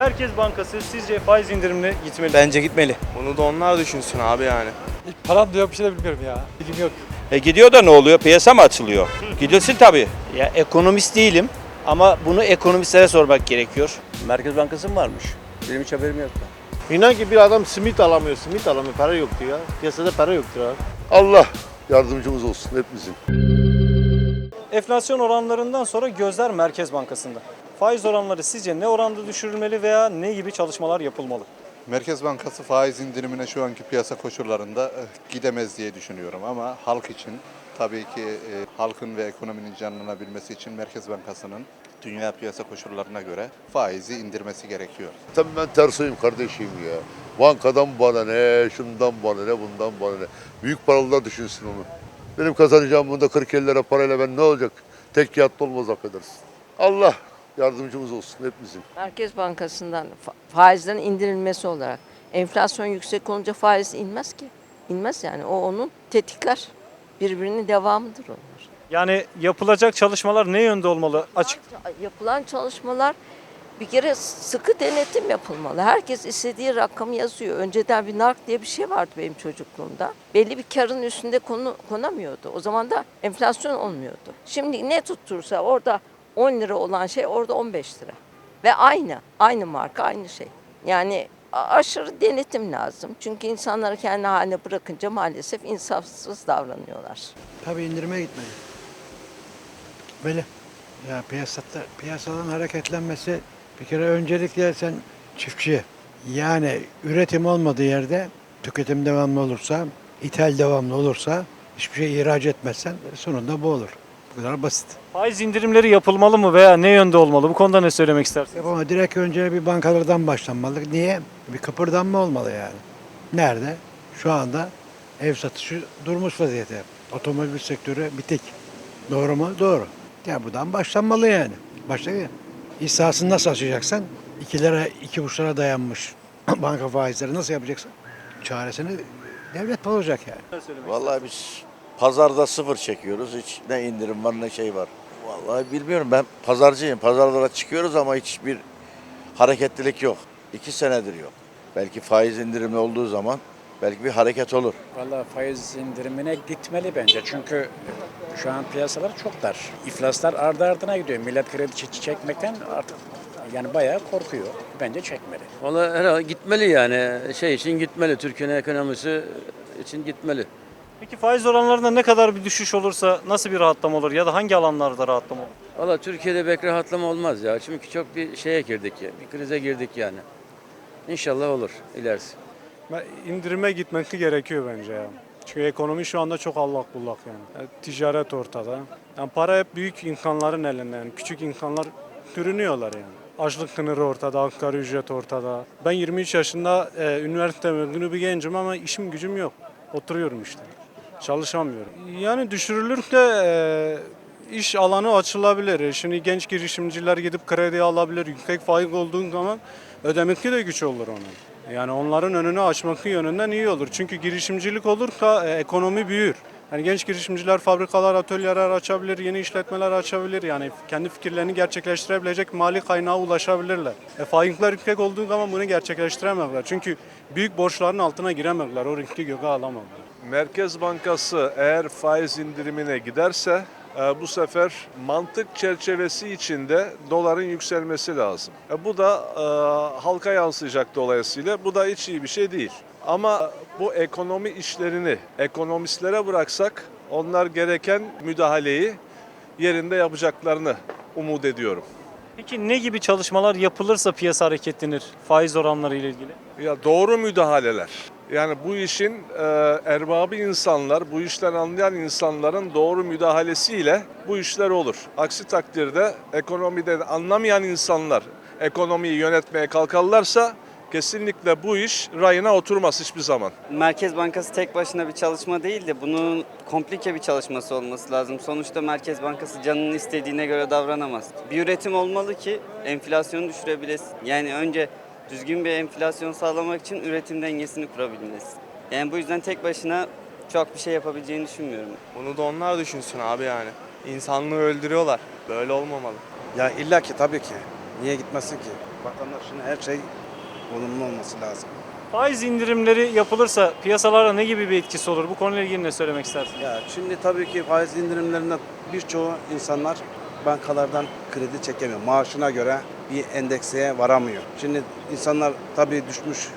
Merkez Bankası sizce faiz indirimine gitmeli. Bence gitmeli. Bunu da onlar düşünsün abi yani. Param da yok bir şey de bilmiyorum ya. Bilgim yok. E gidiyor da ne oluyor? Piyasa mı açılıyor? Gidilsin tabii. Ya ekonomist değilim ama bunu ekonomistlere sormak gerekiyor. Merkez Bankası mı varmış? Benim hiç haberim yok. İnan ki bir adam simit alamıyor, simit alamıyor, para yoktu ya. Piyasada para yoktur abi. Allah yardımcımız olsun hepimizin. Enflasyon oranlarından sonra gözler Merkez Bankası'nda. Faiz oranları sizce ne oranda düşürülmeli veya ne gibi çalışmalar yapılmalı? Merkez Bankası faiz indirimine şu anki piyasa koşullarında eh, gidemez diye düşünüyorum ama halk için tabii ki eh, halkın ve ekonominin canlanabilmesi için Merkez Bankası'nın dünya piyasa koşullarına göre faizi indirmesi gerekiyor. Tabii ben tersiyim kardeşim ya. Bankadan bana ne, şundan bana ne, bundan bana ne. Büyük paralılar düşünsün onu. Benim kazanacağım bunda 40 lira parayla ben ne olacak? Tek kağıtta olmaz affedersin. Allah yardımcımız olsun hepimizin. Merkez Bankası'ndan fa- faizlerin indirilmesi olarak enflasyon yüksek olunca faiz inmez ki. İnmez yani. O onun tetikler. Birbirinin devamıdır onlar. Yani yapılacak çalışmalar ne yönde olmalı? Açık. Yapılan çalışmalar bir kere sıkı denetim yapılmalı. Herkes istediği rakamı yazıyor. Önceden bir nark diye bir şey vardı benim çocukluğumda. Belli bir karın üstünde konu, konamıyordu. O zaman da enflasyon olmuyordu. Şimdi ne tuttursa orada 10 lira olan şey orada 15 lira. Ve aynı, aynı marka, aynı şey. Yani aşırı denetim lazım. Çünkü insanları kendi haline bırakınca maalesef insafsız davranıyorlar. Tabii indirime gitmeli. Böyle. Ya piyasada, piyasadan hareketlenmesi bir kere öncelikle sen çiftçiye yani üretim olmadığı yerde tüketim devamlı olursa, ithal devamlı olursa hiçbir şey ihraç etmezsen sonunda bu olur. Kadar basit. Faiz indirimleri yapılmalı mı veya ne yönde olmalı? Bu konuda ne söylemek istersiniz? Ama direkt önce bir bankalardan başlanmalı. Niye? Bir kıpırdanma olmalı yani. Nerede? Şu anda ev satışı durmuş vaziyette. Otomobil sektörü bitik. Doğru mu? Doğru. Ya buradan başlanmalı yani. Başla ya. İş sahasını nasıl açacaksan 2 lira, iki buçuk lira dayanmış banka faizleri nasıl yapacaksın? Çaresini devlet bulacak yani. Vallahi biz pazarda sıfır çekiyoruz. Hiç ne indirim var ne şey var. Vallahi bilmiyorum ben pazarcıyım. Pazarlara çıkıyoruz ama hiçbir hareketlilik yok. İki senedir yok. Belki faiz indirimi olduğu zaman belki bir hareket olur. Valla faiz indirimine gitmeli bence. Çünkü şu an piyasalar çok dar. İflaslar ardı ardına gidiyor. Millet kredi çek- çekmekten artık yani bayağı korkuyor. Bence çekmeli. Valla herhalde gitmeli yani. Şey için gitmeli. Türkiye'nin ekonomisi için gitmeli. Peki faiz oranlarında ne kadar bir düşüş olursa nasıl bir rahatlama olur ya da hangi alanlarda rahatlama olur? Valla Türkiye'de pek rahatlama olmaz ya. Çünkü çok bir şeye girdik ya. Bir krize girdik yani. İnşallah olur ilerisi. indirime gitmesi gerekiyor bence ya. Çünkü ekonomi şu anda çok allak bullak yani. Yani ticaret ortada. Yani para hep büyük insanların elinde yani. Küçük insanlar sürünüyorlar yani. Açlık sınırı ortada, asgari ücret ortada. Ben 23 yaşında e, üniversite mezunu bir gencim ama işim gücüm yok. Oturuyorum işte. Çalışamıyorum. Yani düşürülürse e, iş alanı açılabilir. Şimdi genç girişimciler gidip kredi alabilir. Yüksek faiz olduğu zaman ödemesi de güç olur onun. Yani onların önünü açması yönünden iyi olur. Çünkü girişimcilik olursa e, ekonomi büyür. Yani genç girişimciler fabrikalar, atölyeler açabilir, yeni işletmeler açabilir. Yani kendi fikirlerini gerçekleştirebilecek mali kaynağa ulaşabilirler. E, faizler yüksek olduğu zaman bunu gerçekleştiremezler. Çünkü büyük borçların altına giremezler. O riski göze alamazlar. Merkez Bankası eğer faiz indirimine giderse e, bu sefer mantık çerçevesi içinde doların yükselmesi lazım. E, Bu da e, halka yansıyacak dolayısıyla bu da hiç iyi bir şey değil. Ama bu ekonomi işlerini ekonomistlere bıraksak onlar gereken müdahaleyi yerinde yapacaklarını umut ediyorum. Peki ne gibi çalışmalar yapılırsa piyasa hareketlenir faiz oranları ile ilgili? Ya doğru müdahaleler. Yani bu işin e, erbabı insanlar, bu işten anlayan insanların doğru müdahalesiyle bu işler olur. Aksi takdirde ekonomiden anlamayan insanlar ekonomiyi yönetmeye kalkarlarsa kesinlikle bu iş rayına oturmaz hiçbir zaman. Merkez Bankası tek başına bir çalışma değil de bunun komplike bir çalışması olması lazım. Sonuçta Merkez Bankası canının istediğine göre davranamaz. Bir üretim olmalı ki enflasyonu düşürebilesin. Yani önce düzgün bir enflasyon sağlamak için üretim dengesini kurabilmelisin. Yani bu yüzden tek başına çok bir şey yapabileceğini düşünmüyorum. Bunu da onlar düşünsün abi yani. İnsanlığı öldürüyorlar. Böyle olmamalı. Ya illa ki tabii ki. Niye gitmesin ki? Vatandaşın her şey olumlu olması lazım. Faiz indirimleri yapılırsa piyasalara ne gibi bir etkisi olur? Bu konuyla ilgili ne söylemek istersin? Ya şimdi tabii ki faiz indirimlerinden birçoğu insanlar bankalardan kredi çekemiyor. Maaşına göre bir endekseye varamıyor. Şimdi insanlar tabii düşmüş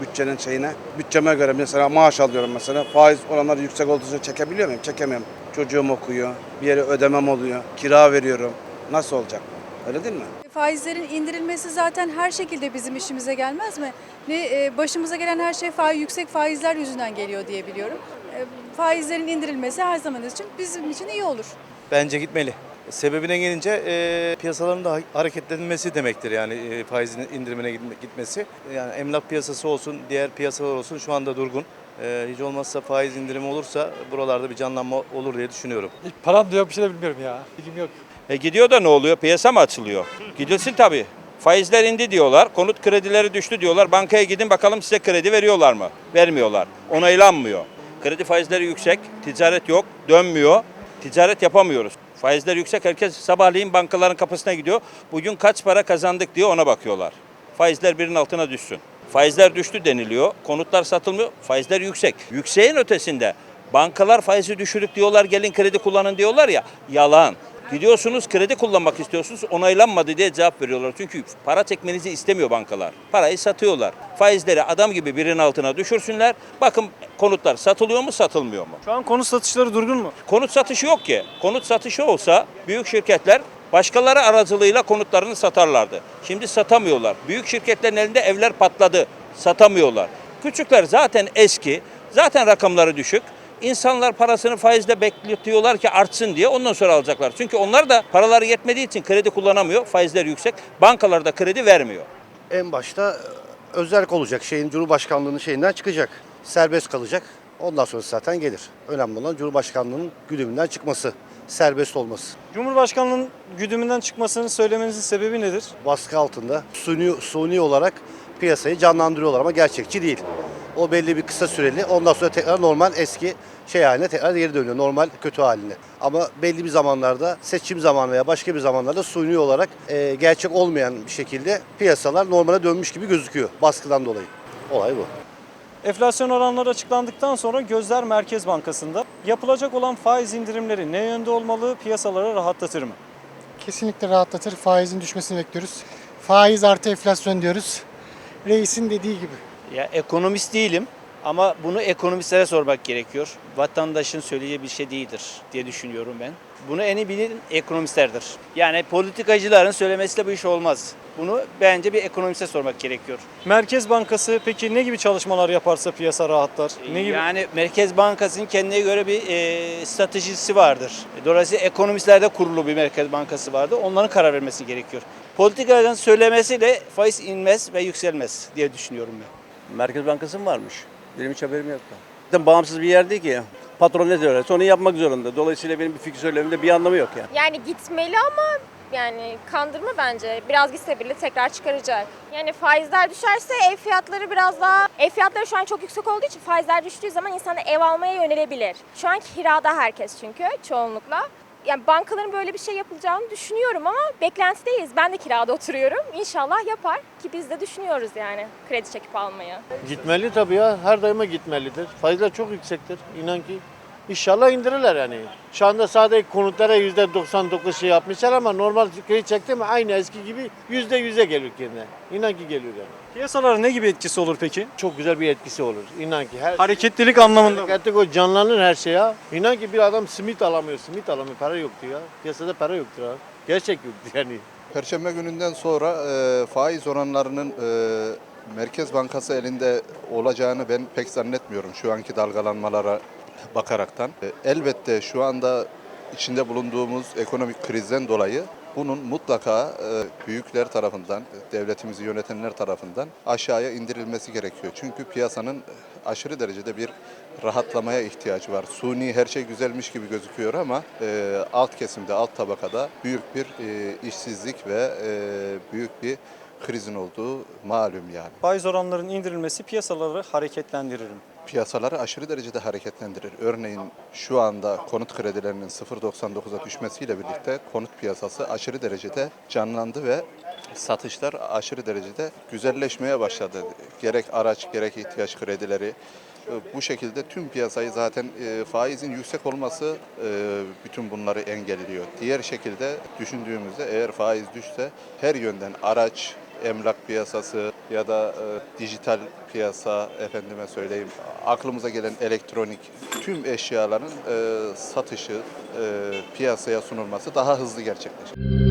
bütçenin şeyine. Bütçeme göre mesela maaş alıyorum mesela. Faiz oranları yüksek olduğu için çekebiliyor muyum? Çekemiyorum. Çocuğum okuyor. Bir yere ödemem oluyor. Kira veriyorum. Nasıl olacak? Öyle değil mi? Faizlerin indirilmesi zaten her şekilde bizim işimize gelmez mi? Ne e, başımıza gelen her şey faiz, yüksek faizler yüzünden geliyor diye biliyorum. E, Faizlerin indirilmesi her zaman için bizim için iyi olur. Bence gitmeli. Sebebine gelince e, piyasaların da hareketlenmesi demektir yani e, faizin indirimine gitme- gitmesi. Yani emlak piyasası olsun, diğer piyasalar olsun şu anda durgun. E, hiç olmazsa faiz indirimi olursa buralarda bir canlanma olur diye düşünüyorum. Param da yok bir şey de bilmiyorum ya. Bilgim yok. E gidiyor da ne oluyor? Piyasa mı açılıyor? Gidilsin tabii. Faizler indi diyorlar, konut kredileri düştü diyorlar. Bankaya gidin bakalım size kredi veriyorlar mı? Vermiyorlar. Onaylanmıyor. Kredi faizleri yüksek, ticaret yok, dönmüyor. Ticaret yapamıyoruz. Faizler yüksek, herkes sabahleyin bankaların kapısına gidiyor. Bugün kaç para kazandık diye ona bakıyorlar. Faizler birinin altına düşsün. Faizler düştü deniliyor, konutlar satılmıyor, faizler yüksek. Yükseğin ötesinde bankalar faizi düşürük diyorlar, gelin kredi kullanın diyorlar ya, yalan. Gidiyorsunuz kredi kullanmak istiyorsunuz onaylanmadı diye cevap veriyorlar. Çünkü para çekmenizi istemiyor bankalar. Parayı satıyorlar. Faizleri adam gibi birinin altına düşürsünler. Bakın konutlar satılıyor mu satılmıyor mu? Şu an konut satışları durgun mu? Konut satışı yok ki. Konut satışı olsa büyük şirketler başkaları aracılığıyla konutlarını satarlardı. Şimdi satamıyorlar. Büyük şirketlerin elinde evler patladı. Satamıyorlar. Küçükler zaten eski. Zaten rakamları düşük. İnsanlar parasını faizle bekletiyorlar ki artsın diye ondan sonra alacaklar. Çünkü onlar da paraları yetmediği için kredi kullanamıyor. Faizler yüksek. Bankalar da kredi vermiyor. En başta özel olacak şeyin Cumhurbaşkanlığının şeyinden çıkacak. Serbest kalacak. Ondan sonra zaten gelir. Önemli olan Cumhurbaşkanlığının güdümünden çıkması. Serbest olması. Cumhurbaşkanlığının güdümünden çıkmasını söylemenizin sebebi nedir? Baskı altında suni, suni olarak piyasayı canlandırıyorlar ama gerçekçi değil. O belli bir kısa süreli. Ondan sonra tekrar normal eski şey haline tekrar geri dönüyor. Normal kötü haline. Ama belli bir zamanlarda seçim zamanı veya başka bir zamanlarda suni olarak e, gerçek olmayan bir şekilde piyasalar normale dönmüş gibi gözüküyor baskıdan dolayı. Olay bu. Enflasyon oranları açıklandıktan sonra gözler Merkez Bankası'nda. Yapılacak olan faiz indirimleri ne yönde olmalı, piyasaları rahatlatır mı? Kesinlikle rahatlatır. Faizin düşmesini bekliyoruz. Faiz artı enflasyon diyoruz. Reisin dediği gibi. Ya ekonomist değilim ama bunu ekonomistlere sormak gerekiyor. Vatandaşın söyleyeceği bir şey değildir diye düşünüyorum ben. Bunu en iyi bilen ekonomistlerdir. Yani politikacıların söylemesiyle bu iş olmaz. Bunu bence bir ekonomiste sormak gerekiyor. Merkez Bankası peki ne gibi çalışmalar yaparsa piyasa rahatlar? Ne gibi? Yani Merkez Bankası'nın kendine göre bir e, stratejisi vardır. Dolayısıyla ekonomistlerde kurulu bir Merkez Bankası vardır. Onların karar vermesi gerekiyor. Politikacıların söylemesiyle faiz inmez ve yükselmez diye düşünüyorum ben. Merkez Bankası mı varmış? Benim hiç haberim yoktu. Zaten bağımsız bir yer değil ki. Patron ne diyorsa onu yapmak zorunda. Dolayısıyla benim bir fikir söylememde bir anlamı yok yani. Yani gitmeli ama yani kandırma bence. Biraz gitse bile tekrar çıkaracak. Yani faizler düşerse ev fiyatları biraz daha... Ev fiyatları şu an çok yüksek olduğu için faizler düştüğü zaman insanlar ev almaya yönelebilir. Şu an kirada herkes çünkü çoğunlukla. Yani bankaların böyle bir şey yapılacağını düşünüyorum ama beklentideyiz. Ben de kirada oturuyorum. İnşallah yapar ki biz de düşünüyoruz yani kredi çekip almayı. Gitmeli tabii ya. Her daima gitmelidir. Faizler çok yüksektir. İnan ki. İnşallah indirirler yani. Şu anda sadece konutlara %99 şey yapmışlar ama normal kredi çekti mi aynı eski gibi %100'e gelir kendine. İnan ki geliyor yani. Piyasalara ne gibi etkisi olur peki? Çok güzel bir etkisi olur. İnan ki her Hareketlilik anlamında mı? Hareketlik o canlanır her şey ya. İnan ki bir adam simit alamıyor, simit alamıyor. Para yoktu ya. Piyasada para yoktur ha. Gerçek yoktu yani. Perşembe gününden sonra e, faiz oranlarının e, Merkez Bankası elinde olacağını ben pek zannetmiyorum şu anki dalgalanmalara bakaraktan. E, elbette şu anda içinde bulunduğumuz ekonomik krizden dolayı bunun mutlaka e, büyükler tarafından, devletimizi yönetenler tarafından aşağıya indirilmesi gerekiyor. Çünkü piyasanın aşırı derecede bir rahatlamaya ihtiyacı var. Suni her şey güzelmiş gibi gözüküyor ama e, alt kesimde, alt tabakada büyük bir işsizlik ve büyük bir krizin olduğu malum yani. Faiz oranlarının indirilmesi piyasaları hareketlendirir? Piyasaları aşırı derecede hareketlendirir. Örneğin şu anda konut kredilerinin 0.99'a düşmesiyle birlikte konut piyasası aşırı derecede canlandı ve satışlar aşırı derecede güzelleşmeye başladı. Gerek araç gerek ihtiyaç kredileri e, bu şekilde tüm piyasayı zaten e, faizin yüksek olması e, bütün bunları engelliyor. Diğer şekilde düşündüğümüzde eğer faiz düşse her yönden araç, emlak piyasası ya da e, dijital piyasa efendime söyleyeyim aklımıza gelen elektronik tüm eşyaların e, satışı, e, piyasaya sunulması daha hızlı gerçekleşir.